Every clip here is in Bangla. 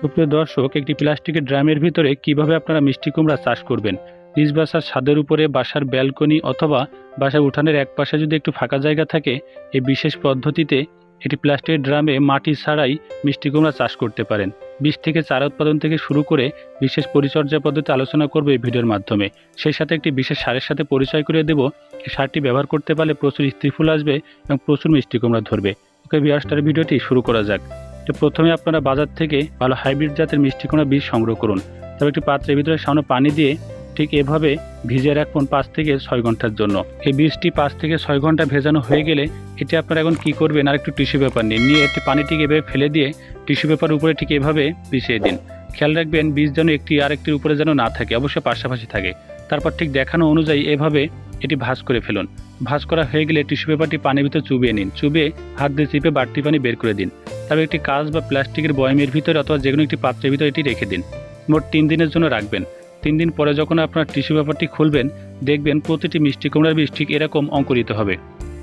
সুপ্রিয় দর্শক, একটি প্লাস্টিকের ড্রামের ভিতরে কীভাবে আপনারা মিষ্টি কুমড়া চাষ করবেন? নিজ বাসার ছাদের উপরে, বাসার ব্যালকনি অথবা বাসার উঠানের এক পাশে যদি একটু ফাঁকা জায়গা থাকে, এই বিশেষ পদ্ধতিতে একটি প্লাস্টিকের ড্রামে মাটি ছাড়াই মিষ্টি কুমড়া চাষ করতে পারেন। বীজ থেকে চারা উৎপাদন থেকে শুরু করে বিশেষ পরিচর্যা পদ্ধতি আলোচনা করব এই ভিডিওর মাধ্যমে। সেই সাথে একটি বিশেষ সারের সাথে পরিচয় করে দেবো, এই সারটি ব্যবহার করতে পারলে প্রচুর স্ত্রী ফুল আসবে এবং প্রচুর মিষ্টি কুমড়া ধরবে। ওকে বিয়ার্সটার ভিডিওটি শুরু করা যাক। তো প্রথমে আপনারা বাজার থেকে ভালো হাইব্রিড জাতের মিষ্টি কুমড়া বীজ সংগ্রহ করুন। তবে একটি পাত্রের ভিতরে সামান্য পানি দিয়ে ঠিক এভাবে ভিজিয়ে রাখুন পাঁচ থেকে ছয় ঘণ্টার জন্য। এই বীজটি পাঁচ থেকে ছয় ঘণ্টা ভেজানো হয়ে গেলে এটি আপনারা এখন কি করবেন? আর একটু টিস্যু পেপার নিন। নিয়ে একটি পানিটিকে এভাবে ফেলে দিয়ে টিস্যু পেপার উপরে ঠিক এভাবে বিছিয়ে দিন। খেয়াল রাখবেন বীজ যেন একটি আরেকটির উপরে যেন না থাকে, অবশ্যই পাশাপাশি থাকে। তারপর ঠিক দেখানো অনুযায়ী এভাবে এটি ভাঁজ করে ফেলুন। ভাঁজ করা হয়ে গেলে টিস্যু পেপারটি পানির ভিতরে চুবিয়ে নিন। চুবিয়ে হাত দিয়ে চিপে বাড়তি পানি বের করে দিন। তবে একটি কাজ বা প্লাস্টিকের বয়মের ভিতরে অথবা যে কোনো একটি পাত্রের ভিতরে এটি রেখে দিন। মোট তিন দিনের জন্য রাখবেন। তিন দিন পরে যখন আপনার টিস্যু পেপারটি খুলবেন, দেখবেন প্রতিটি মিষ্টি কুমড়ার বীজ ঠিক এরকম অঙ্কুরিত হবে।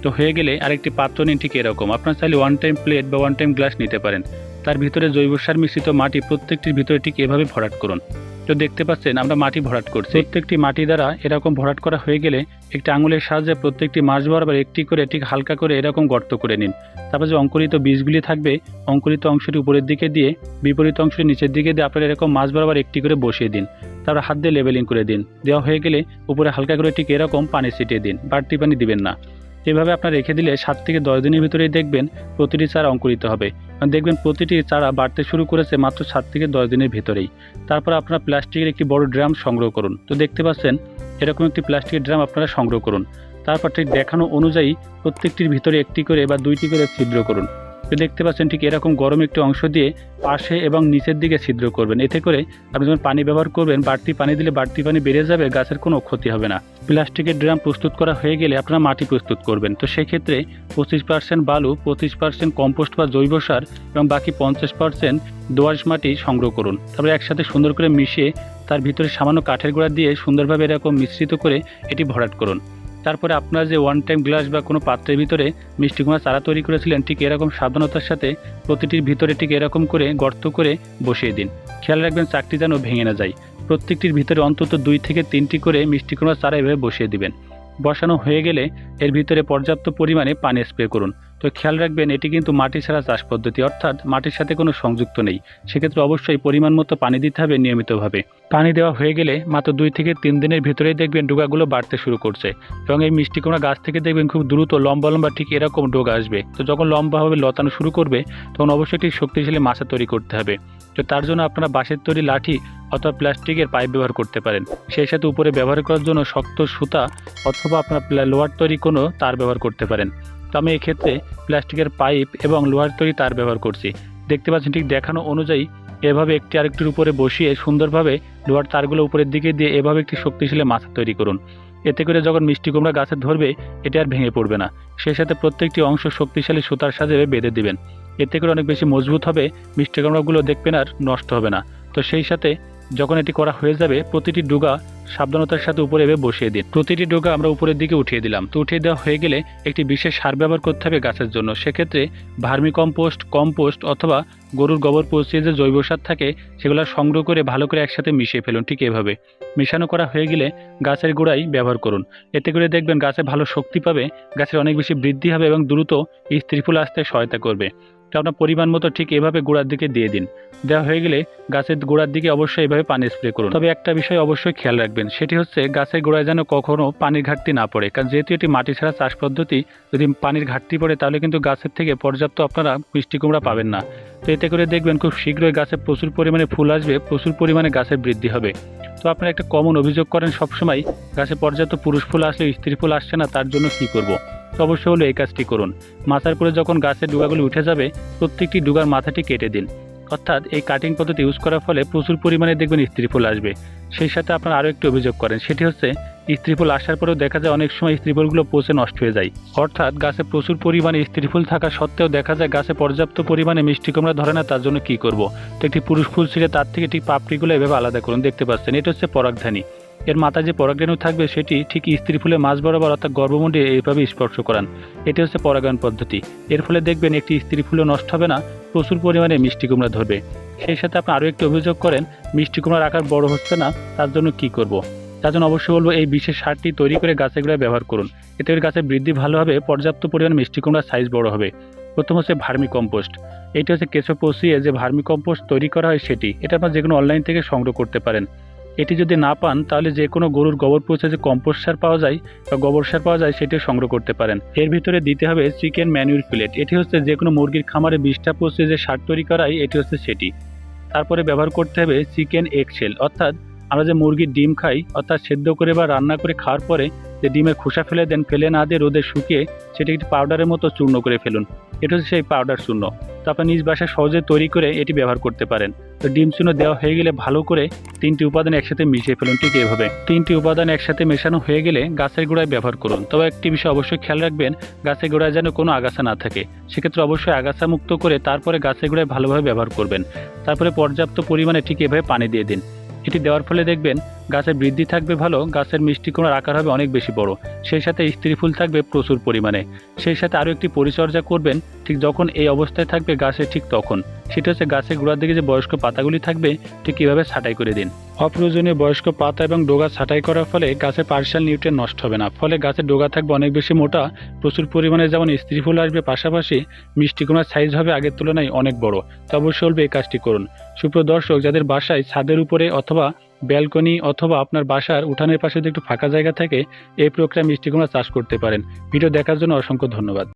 তো হয়ে গেলে আরেকটি পাত্র নিন ঠিক এরকম। আপনার চাইলে ওয়ান টাইম প্লেট বা ওয়ান টাইম গ্লাস নিতে পারেন। তার ভিতরে জৈব সার মিশ্রিত মাটি প্রত্যেকটির ভিতরে ঠিক এভাবে ভরাট করুন। তো দেখতে পাচ্ছেন, আমরা মাটি ভরাট করছি। প্রত্যেকটি মাটি দ্বারা এরকম ভরাট করা হয়ে গেলে একটি আঙুলের সাহায্যে প্রত্যেকটি মাছ বরাবর একটি করে, ঠিক হালকা করে এরকম গর্ত করে নিন। তারপর যে অঙ্কুরিত বীজগুলি থাকবে, অঙ্কুরিত অংশটি উপরের দিকে দিয়ে, বিপরীত অংশটি নিচের দিকে দিয়ে আপনারা এরকম মাছ বরাবর একটি করে বসিয়ে দিন। তারপর হাত দিয়ে লেবেলিং করে দিন। দেওয়া হয়ে গেলে উপরে হালকা করে ঠিক এরকম পানি ছিটিয়ে দিন। বাড়তি পানি দিবেন না। এভাবে আপনার রেখে দিলে সাত থেকে দশ দিনের ভিতরেই দেখবেন প্রতিটি চারা অঙ্কুরিত হবে। দেখবেন প্রতিটি চারা বাড়তে শুরু করেছে মাত্র সাত থেকে দশ দিনের ভিতরেই। তারপর আপনারা প্লাস্টিকের একটি বড় ড্রাম সংগ্রহ করুন। তো দেখতে পাচ্ছেন, এরকম একটি প্লাস্টিকের ড্রাম আপনারা সংগ্রহ করুন। তারপর ঠিক দেখানো অনুযায়ী প্রত্যেকটির ভিতরে একটি করে বা দুইটি করে ছিদ্র করুন। দেখতে পাচ্ছেন ঠিক এরকম গরম একটি অংশ দিয়ে পাশে এবং নিচের দিকে ছিদ্র করবেন। এতে করে আপনি যখন পানি ব্যবহার করবেন, বাড়তি পানি দিলে বাড়তি পানি বেড়ে যাবে, গাছের কোনো ক্ষতি হবে না। প্লাস্টিকের ড্রাম প্রস্তুত করা হয়ে গেলে আপনারা মাটি প্রস্তুত করবেন। তো সেক্ষেত্রে পঁচিশ পার্সেন্ট বালু, পঁচিশ পার্সেন্ট কম্পোস্ট বা জৈব সার এবং বাকি পঞ্চাশ পার্সেন্ট দোআঁশ মাটি সংগ্রহ করুন। তারপরে একসাথে সুন্দর করে মিশিয়ে তার ভিতরে সামান্য কাঠের গোড়া দিয়ে সুন্দরভাবে এরকম মিশ্রিত করে এটি ভরাট করুন। তারপরে আপনারা যে ওয়ান টাইম গ্লাস বা কোনো পাত্রের ভিতরে মিষ্টি কুমড়া চারা তৈরি করেছিলেন, ঠিক এরকম সাবধানতার সাথে প্রতিটির ভিতরে ঠিক এরকম করে গর্ত করে বসিয়ে দিন। খেয়াল রাখবেন চাকটি যেন ভেঙে না যায়। প্রত্যেকটির ভিতরে অন্তত দুই থেকে তিনটি করে মিষ্টি কুমড়া চারা এভাবে বসিয়ে দিবেন। বসানো হয়ে গেলে এর ভিতরে পর্যাপ্ত পরিমাণে পানি স্প্রে করুন। তো খেয়াল রাখবেন, এটি কিন্তু মাটি ছাড়া চাষ পদ্ধতি, অর্থাৎ মাটির সাথে কোনো সংযুক্ত নেই। সেক্ষেত্রে অবশ্যই পরিমাণ মতো পানি দিতে হবে নিয়মিতভাবে। পানি দেওয়া হয়ে গেলে মাত্র দুই থেকে তিন দিনের ভিতরেই দেখবেন ডোগাগুলো বাড়তে শুরু করছে এবং এই মিষ্টি কুমড়া গাছ থেকে দেখবেন খুব দ্রুত লম্বা লম্বা ঠিক এরকম ডোগা আসবে। তো যখন লম্বাভাবে লতানো শুরু করবে, তখন অবশ্যই একটি শক্তিশালী মাছা তৈরি করতে হবে। তো তার জন্য আপনারা বাঁশের তৈরি লাঠি অথবা প্লাস্টিকের পাইপ ব্যবহার করতে পারেন। সেই সাথে উপরে ব্যবহার করার জন্য শক্ত সুতা অথবা আপনার লোহার তৈরি কোনো তার ব্যবহার করতে পারেন। তো আমি এক্ষেত্রে প্লাস্টিকের পাইপ এবং লোহার তৈরি তার ব্যবহার করছি। দেখতে পাচ্ছেন ঠিক দেখানো অনুযায়ী এভাবে একটি আরেকটির উপরে বসিয়ে সুন্দরভাবে লোহার তারগুলো উপরের দিকে দিয়ে এভাবে একটি শক্তিশালী মাথা তৈরি করুন। এতে করে যখন মিষ্টি কুমড়া গাছে ধরবে, এটি আর ভেঙে পড়বে না। সেই সাথে প্রত্যেকটি অংশ শক্তিশালী সুতার সাথে বেঁধে দিবেন। এতে করে অনেক বেশি মজবুত হবে, মিষ্টি কুমড়াগুলো দেখবেন আর নষ্ট হবে না। তো সেই সাথে যখন এটি করা হয়ে যাবে, প্রতিটি ডুগা সাবধানতার সাথে উপরে এভাবে বসিয়ে দিন। প্রতিটি ডোগা আমরা উপরের দিকে উঠিয়ে দিলাম। তো উঠিয়ে দেওয়া হয়ে গেলে একটি বিশেষ সার ব্যবহার করতে হবে গাছের জন্য। সেক্ষেত্রে ভার্মি কম্পোস্ট কম্পোস্ট অথবা গরুর গোবর পচিয়ে যে জৈব সার থাকে, সেগুলো সংগ্রহ করে ভালো করে একসাথে মিশিয়ে ফেলুন, ঠিক এভাবে। মেশানো করা হয়ে গেলে গাছের গোড়ায় ব্যবহার করুন। এতে করে দেখবেন গাছে ভালো শক্তি পাবে, গাছের অনেক বেশি বৃদ্ধি হবে এবং দ্রুত স্ত্রী ফুল আসতে সহায়তা করবে। তো আপনার পরিমাণ মতো ঠিক এভাবে গোড়ার দিকে দিয়ে দিন। দেওয়া হয়ে গেলে গাছের গোড়ার দিকে অবশ্যই এভাবে পানি স্প্রে করুন। তবে একটা বিষয় অবশ্যই খেয়াল রাখবেন, সেটি হচ্ছে গাছের গোড়ায় যেন কখনো পানির ঘাটতি না পড়ে। কারণ যেহেতু এটি মাটি ছাড়া চাষ পদ্ধতি, যদি পানির ঘাটতি পড়ে তাহলে কিন্তু গাছের থেকে পর্যাপ্ত আপনারা মিষ্টি কুমড়া পাবেন না। তো এতে করে দেখবেন খুব শীঘ্রই গাছে প্রচুর পরিমাণে ফুল আসবে, প্রচুর পরিমাণে গাছের বৃদ্ধি হবে। তো আপনারা একটা কমন অভিযোগ করেন সবসময়, গাছে পর্যাপ্ত পুরুষ ফুল আসলে স্ত্রী ফুল আসছে না, তার জন্য কি করব। তো অবশ্যই হলো এই কাজটি করুন। মাথার পরে যখন গাছের ডুগাগুলো উঠে যাবে, প্রত্যেকটি ডুগার মাথাটি কেটে দিন। অর্থাৎ এই কাটিং পদ্ধতি ইউজ করার ফলে প্রচুর পরিমাণে দেখবেন স্ত্রী ফুল আসবে। সেই সাথে আপনারা আরও একটি অভিযোগ করেন, সেটি হচ্ছে স্ত্রী ফুল আসার পরেও দেখা যায় অনেক সময় স্ত্রী ফুলগুলো পচে নষ্ট হয়ে যায়। অর্থাৎ গাছে প্রচুর পরিমাণে স্ত্রী ফুল থাকা সত্ত্বেও দেখা যায় গাছে পর্যাপ্ত পরিমাণে মিষ্টি কুমড়া ধরে না, তার জন্য কি করব? তো একটি পুরুষ ফুল ছিঁড়ে তার থেকে ঠিক পাপড়িগুলো এভাবে আলাদা করুন, দেখতে পাচ্ছেন। এটা হচ্ছে পরাগধানী। এর মাথায় যে পরাগরেণু থাকবে সেটি ঠিক স্ত্রী ফুলে মাছ বরাবর অর্থাৎ গর্ভমুণ্ডে এইভাবে স্পর্শ করান। এটি হচ্ছে পরাগায়ন পদ্ধতি। এর ফলে দেখবেন একটি স্ত্রী ফুলও নষ্ট হবে না, প্রচুর পরিমাণে মিষ্টি কুমড়া ধরবে। সেই সাথে আপনি আরও একটি অভিযোগ করেন, মিষ্টি কুমড়ার আকার বড় হচ্ছে না, তার জন্য কি করব। তার জন্য অবশ্যই বলব এই বিশেষ সারটি তৈরি করে গাছে গোড়ায় ব্যবহার করুন। এতে করে গাছের বৃদ্ধি ভালো হবে, পর্যাপ্ত পরিমাণ মিষ্টি কুমড়ার সাইজ বড় হবে। প্রথম হচ্ছে ভার্মি কম্পোস্ট। এটি হচ্ছে কেঁচো পচিয়ে যে ভার্মি কম্পোস্ট তৈরি করা হয় সেটি। এটা আপনার যে কোনো অনলাইন থেকে সংগ্রহ করতে পারেন। এটি যদি না পান, তাহলে যে কোনো গরুর গোবর পচে যে কম্পোস্ট সার পাওয়া যায় বা গোবর সার পাওয়া যায়, সেটিও সংগ্রহ করতে পারেন। এর ভিতরে দিতে হবে চিকেন ম্যানুয়াল প্লেট। এটি হচ্ছে যে কোনো মুরগির খামারে বিষটা পচে যে সার তৈরি করায় এটি হচ্ছে সেটি। তারপরে ব্যবহার করতে হবে চিকেন এক্সেল অর্থাৎ আমরা যে মুরগির ডিম খাই, অর্থাৎ সেদ্ধ করে বা রান্না করে খাওয়ার পরে যে ডিমের খোসা ফেলে দেন, ফেলে না দিয়ে রোদে শুকিয়ে সেটি একটি পাউডারের মতো চূর্ণ করে ফেলুন। এটা হচ্ছে সেই পাউডার চূর্ণ। তো আপনার নিজ বাসায় সহজে তৈরি করে এটি ব্যবহার করতে পারেন। তো ডিম চূর্ণ দেওয়া হয়ে গেলে ভালো করে তিনটি উপাদান একসাথে মিশিয়ে ফেলুন ঠিক এভাবে। তিনটি উপাদান একসাথে মেশানো হয়ে গেলে গাছের গোড়ায় ব্যবহার করুন। তবে একটি বিষয় অবশ্যই খেয়াল রাখবেন, গাছের গোড়ায় যেন কোনো আগাছা না থাকে। সেক্ষেত্রে অবশ্যই আগাছা মুক্ত করে তারপরে গাছের গোড়ায় ভালোভাবে ব্যবহার করবেন। তারপরে পর্যাপ্ত পরিমাণে ঠিক এভাবে পানি দিয়ে দিন। এটি দেওয়ার ফলে দেখবেন গাছের বৃদ্ধি থাকবে ভালো, গাছের মিষ্টি আকার হবে অনেক বেশি বড়। সেই সাথে স্ত্রী ফুল থাকবে প্রচুর পরিমাণে। সেই সাথে আরও একটি পরিচর্যা করবেন, ঠিক যখন এই অবস্থায় থাকবে গাছে ঠিক তখন। সেটা হচ্ছে গাছের গোড়ার দিকে যে বয়স্ক পাতাগুলি থাকবে, ঠিক এভাবে ছাঁটাই করে দিন। অপ্রয়োজনীয় বয়স্ক পাতা এবং ডোগা ছাঁটাই করার ফলে গাছের পার্শিয়াল নিউট্রিয়েন্ট নষ্ট হবে না। ফলে গাছের ডোগা থাকবে অনেক বেশি মোটা, প্রচুর পরিমাণে যেমন স্ত্রী ফুল আসবে, পাশাপাশি মিষ্টি সাইজ হবে আগের তুলনায় অনেক বড়। তো অবশ্যই বলবে এই কাজটি করুন। সুপ্রিয় দর্শক, যাদের বাসায় ছাদের উপরে অথবা ব্যালকনি অথবা আপনার বাসার উঠানের পাশে যদি একটু ফাঁকা জায়গা থাকে, এই প্রক্রিয়া মিষ্টি কুমড়া চাষ করতে পারেন। ভিডিও দেখার জন্য অসংখ্য ধন্যবাদ।